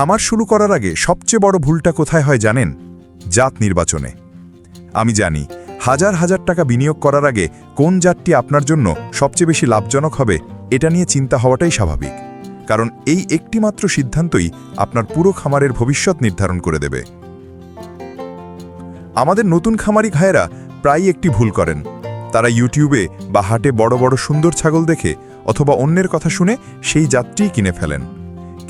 খামার শুরু করার আগে সবচেয়ে বড় ভুলটা কোথায় হয় জানেন? জাত নির্বাচনে। আমি জানি, হাজার হাজার টাকা বিনিয়োগ করার আগে কোন জাতটি আপনার জন্য সবচেয়ে বেশি লাভজনক হবে, এটা নিয়ে চিন্তা হওয়াটাই স্বাভাবিক। কারণ এই একটিমাত্র সিদ্ধান্তই আপনার পুরো খামারের ভবিষ্যৎ নির্ধারণ করে দেবে। আমাদের নতুন খামারি ভাইয়েরা প্রায়ই একটি ভুল করেন। তারা ইউটিউবে বা হাটে বড় বড় সুন্দর ছাগল দেখে অথবা অন্যের কথা শুনে সেই জাতটিই কিনে ফেলেন।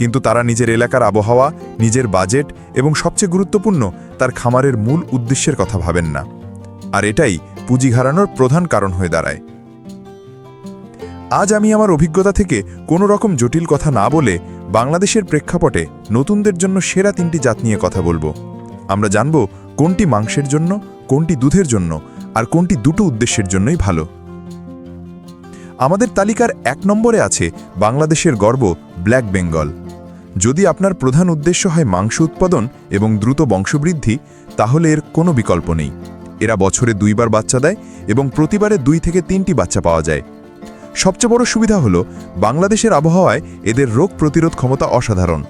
কিন্তু তারা নিজের এলাকার আবহাওয়া, নিজের বাজেট এবং সবচেয়ে গুরুত্বপূর্ণ, তার খামারের মূল উদ্দেশ্যের কথা ভাবেন না। আর এটাই পুঁজি হারানোর প্রধান কারণ হয়ে দাঁড়ায়। আজ আমি আমার অভিজ্ঞতা থেকে কোনো রকম জটিল কথা না বলে বাংলাদেশের প্রেক্ষাপটে নতুনদের জন্য সেরা তিনটি জাত নিয়ে কথা বলব। আমরা জানব কোনটি মাংসের জন্য, কোনটি দুধের জন্য আর কোনটি দুটো উদ্দেশ্যের জন্যই ভালো। আমাদের তালিকার এক নম্বরে আছে বাংলাদেশের গর্ব, ব্ল্যাক বেঙ্গল। যদি আপনার প্রধান উদ্দেশ্য হয় মাংস উৎপাদন এবং দ্রুত বংশবৃদ্ধি, তাহলে এর কোনো বিকল্প নেই। এরা বছরে দুইবার বাচ্চা দেয় এবং প্রতিবারে দুই থেকে তিনটি বাচ্চা পাওয়া যায়। সবচেয়ে বড় সুবিধা হল, বাংলাদেশের আবহাওয়ায় এদের রোগ প্রতিরোধ ক্ষমতা অসাধারণ।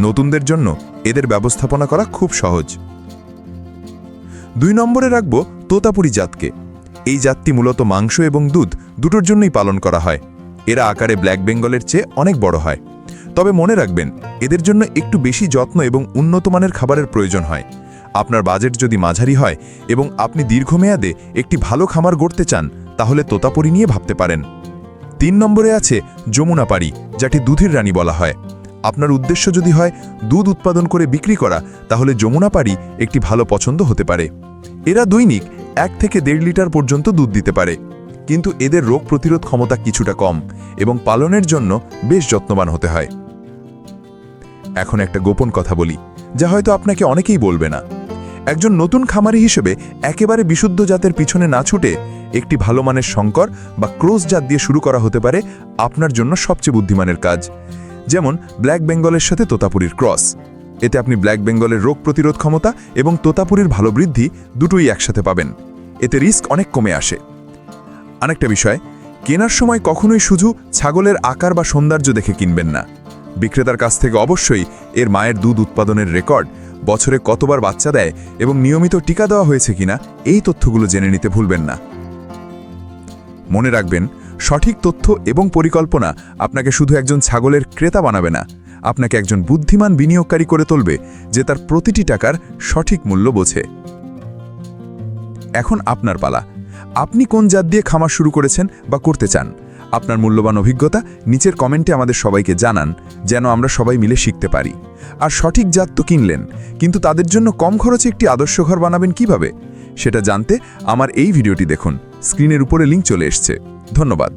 নতুনদের জন্য এদের ব্যবস্থাপনা করা খুব সহজ। দুই নম্বরে রাখব তোতাপুরি জাতকে। এই জাতটি মূলত মাংস এবং দুধ দুটোর জন্যই পালন করা হয়। এরা আকারে ব্ল্যাক বেঙ্গলের চেয়ে অনেক বড় হয়। তবে মনে রাখবেন, এদের জন্য একটু বেশি যত্ন এবং উন্নত মানের খাবারের প্রয়োজন হয়। আপনার বাজেট যদি মাঝারি হয় এবং আপনি দীর্ঘমেয়াদে একটি ভালো খামার গড়তে চান, তাহলে তোতাপুরি নিয়ে ভাবতে পারেন। তিন নম্বরে আছে যমুনা পাড়ি যাটি দুধের রানী বলা হয়। আপনার উদ্দেশ্য যদি হয় দুধ উৎপাদন করে বিক্রি করা, তাহলে যমুনা পাড়ি একটি ভালো পছন্দ হতে পারে। এরা দৈনিক এক থেকে দেড় লিটার পর্যন্ত দুধ দিতে পারে। কিন্তু এদের রোগ প্রতিরোধ ক্ষমতা কিছুটা কম এবং পালনের জন্য বেশ যত্নবান হতে হয়। এখন একটা গোপন কথা বলি, যা হয়তো আপনাকে অনেকেই বলবে না। একজন নতুন খামারি হিসেবে একেবারে বিশুদ্ধ জাতের পিছনে না ছুটে একটি ভালো মানের শঙ্কর বা ক্রোস জাত দিয়ে শুরু করা হতে পারে আপনার জন্য সবচেয়ে বুদ্ধিমানের কাজ। যেমন ব্ল্যাক বেঙ্গলের সাথে তোতাপুরীর ক্রস। এতে আপনি ব্ল্যাক বেঙ্গলের রোগ প্রতিরোধ ক্ষমতা এবং তোতাপুরীর ভালো বৃদ্ধি দুটোই একসাথে পাবেন। এতে রিস্ক অনেক কমে আসে। আরেকটা বিষয়, কেনার সময় কখনোই শুধু ছাগলের আকার বা সৌন্দর্য দেখে কিনবেন না। বিক্রেতার কাছ থেকে অবশ্যই এর মায়ের দুধ উৎপাদনের রেকর্ড, বছরে কতবার বাচ্চা দেয় এবং নিয়মিত টিকা দেওয়া হয়েছে কিনা, এই তথ্যগুলো জেনে নিতে ভুলবেন না। মনে রাখবেন, সঠিক তথ্য এবং পরিকল্পনা আপনাকে শুধু একজন ছাগলের ক্রেতা বানাবে না, আপনাকে একজন বুদ্ধিমান বিনিয়োগকারী করে তুলবে যে তার প্রতিটি টাকার সঠিক মূল্য বোঝে। এখন আপনার পালা। আপনি কোন জাত দিয়ে খামার শুরু করেছেন বা করতে চান? আপনার মূল্যবান অভিজ্ঞতা নিচের কমেন্টে আমাদের সবাইকে জানান, যেন আমরা সবাই মিলে শিখতে পারি। আর সঠিক জাত তো কিনলেন, কিন্তু তাদের জন্য কম খরচে একটি আদর্শ ঘর বানাবেন কীভাবে? সেটা জানতে আমার এই ভিডিওটি দেখুন। স্ক্রিনের উপরে লিঙ্ক চলে এসছে। ধন্যবাদ।